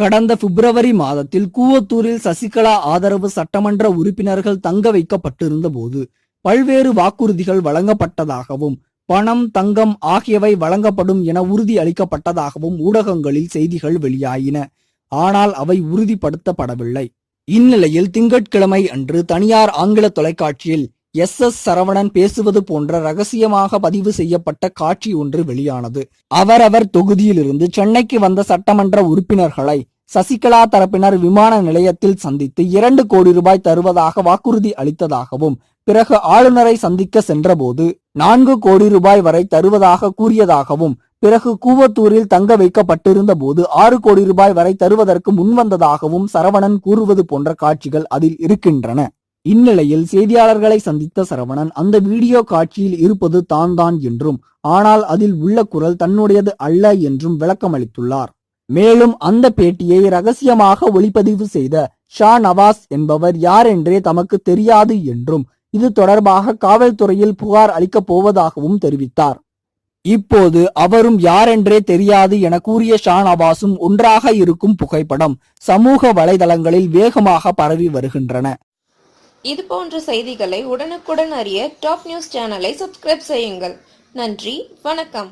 கடந்த பிப்ரவரி மாதத்தில் கூவத்தூரில் சசிகலா ஆதரவு சட்டமன்ற உறுப்பினர்கள் தங்க வைக்கப்பட்டிருந்த போது பல்வேறு வாக்குறுதிகள் வழங்கப்பட்டதாகவும் பணம் தங்கம் ஆகியவை வழங்கப்படும் என உறுதி அளிக்கப்பட்டதாகவும் ஊடகங்களில் செய்திகள் வெளியாயின. ஆனால் அவை உறுதிப்படுத்தப்படவில்லை. இந்நிலையில் திங்கட்கிழமை அன்று தனியார் ஆங்கில தொலைக்காட்சியில் எஸ். எஸ். சரவணன் பேசுவது போன்ற ரகசியமாக பதிவு செய்யப்பட்ட காட்சி ஒன்று வெளியானது. அவரவர் தொகுதியிலிருந்து சென்னைக்கு வந்த சட்டமன்ற உறுப்பினர்களை சசிகலா தரப்பினர் விமான நிலையத்தில் சந்தித்து இரண்டு கோடி ரூபாய் தருவதாக வாக்குறுதி அளித்ததாகவும் பிறகு ஆளுநரை சந்திக்க சென்றபோது நான்கு கோடி ரூபாய் வரை தருவதாக கூறியதாகவும் பிறகு கூவத்தூரில் தங்க வைக்கப்பட்டிருந்த போது ஆறு கோடி ரூபாய் வரை தருவதற்கு முன்வந்ததாகவும் சரவணன் கூறுவது போன்ற காட்சிகள் அதில் இருக்கின்றன. இந்நிலையில் செய்தியாளர்களை சந்தித்த சரவணன் அந்த வீடியோ காட்சியில் இருப்பது தான் தான் என்றும் ஆனால் அதில் உள்ள குரல் தன்னுடையது அல்ல என்றும் விளக்கமளித்துள்ளார். மேலும் அந்த பேட்டியை ரகசியமாக ஒளிப்பதிவு செய்த ஷா நவாஸ் என்பவர் யார் என்றே தமக்கு தெரியாது என்றும் இது தொடர்பாக காவல்துறையில் புகார் அளிக்கப் போவதாகவும் தெரிவித்தார். இப்போது அவரும் யாரென்றே தெரியாது என கூறிய ஷா நவாஸும் ஒன்றாக இருக்கும் புகைப்படம் சமூக வலைதளங்களில் வேகமாக பரவி வருகின்றன. இது போன்ற செய்திகளை உடனுக்குடன் அறிய டாப் நியூஸ் சேனலை சப்ஸ்கிரைப் செய்யுங்கள். நன்றி வணக்கம்.